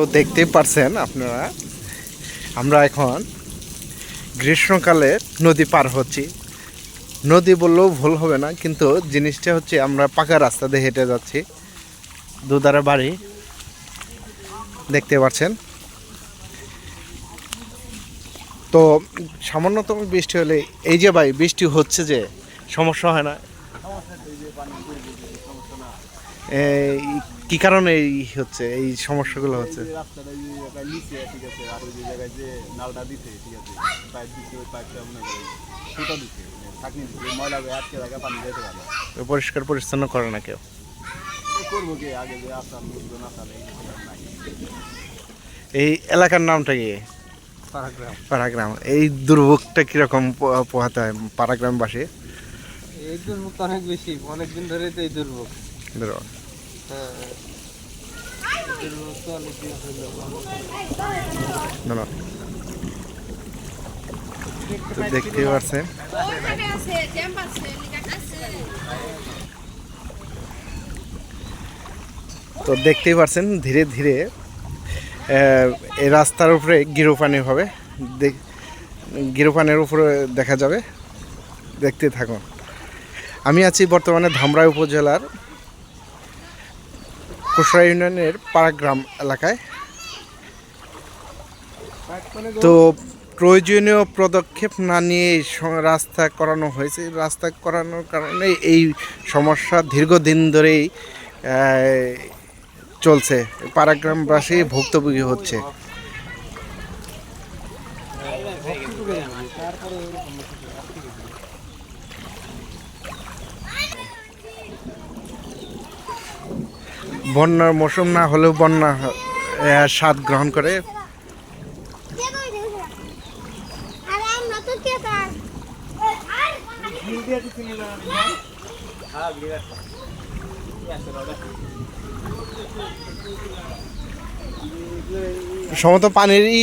তো দেখতেই পারছেন আপনারা, আমরা এখন গ্রীষ্মকালে নদী পার হচ্ছি। নদী বললেও ভুল হবে না, কিন্তু জিনিসটা হচ্ছে আমরা পাকা রাস্তা দিয়ে হেঁটে যাচ্ছি। দুধারে বাড়ি, দেখতে পাচ্ছেন। তো সামান্যতম বৃষ্টি হলে, এই যে ভাই, বৃষ্টি হচ্ছে যে, সমস্যা হয় না? এই কি কারণে এই হচ্ছে এই সমস্যাগুলো হচ্ছে? যে রাস্তাটা যে জায়গায় নিচে ঠিক আছে আর ওই যে জায়গায় যে নালটা দিছে ঠিক আছে পাইপ দিছে ওই পাইপটা মনে করেন থাকনি ময়লা হয়ে আটকে পানি যেতে পারে পরিষ্কার পরিচ্ছন্ন করে না কেউ? করব কি? আগে যে আসাম লোকজন এই এলাকার নামটা কি? পারাগ্রাম পাড়াগ্রাম। এই দুর্ভোগটা কীরকম পোহাতে হয় পাড়াগ্রামবাসী? এই দুর্ভোগ অনেক বেশি অনেক দিন ধরে তো এই দুর্ভোগ। দুর্ভোগ। তো ধরে ধরো। তো দেখতেই তো পাচ্ছেন ধীরে ধীরে এই রাস্তার উপরে গিরোপানি হবে। গিরোপানির উপরে দেখা যাবে। দেখতে থাকুন। আমি আছি বর্তমানে ধামরাই উপজেলার কুশরা ইউনিয়নের পাড়াগ্রাম এলাকায়। তো প্রয়োজনীয় পদক্ষেপ না নিয়ে রাস্তা করানো হয়েছে। রাস্তা করানোর কারণে এই সমস্যা দীর্ঘদিন ধরেই চলছে। পাড়াগ্রামবাসী ভুক্তভোগী হচ্ছে। বন্যার মৌসুম না হলেও বন্যা স্বাদ গ্রহণ করে। নতুন কে তার সমত পানিরই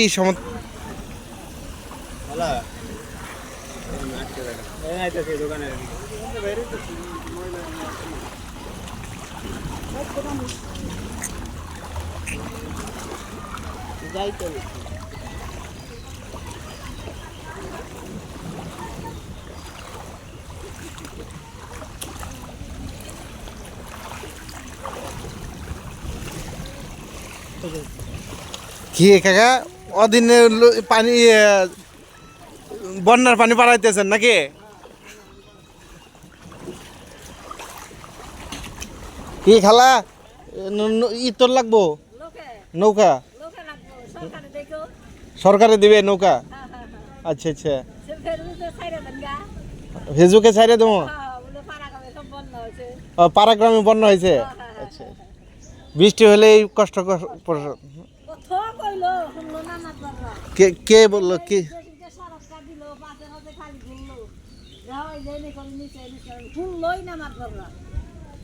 কি কাকা? অদিনে পানি বন্যার পানি বাড়াইতেছেন নাকি? কি খালা? ই তোর লাগবো? নৌকা? সরকারে দিবে নৌকা? আচ্ছা আচ্ছা। সে ফেরুতে ছাইরে ফেসবুকে ছাইরে দেবো? হ্যাঁ পাড়াগ্রামে বন্যা হয়েছে। আচ্ছা বৃষ্টি কষ্ট কইলো শুনলো না না করল কে কে বলল? কি? এই শুনলোই না মাত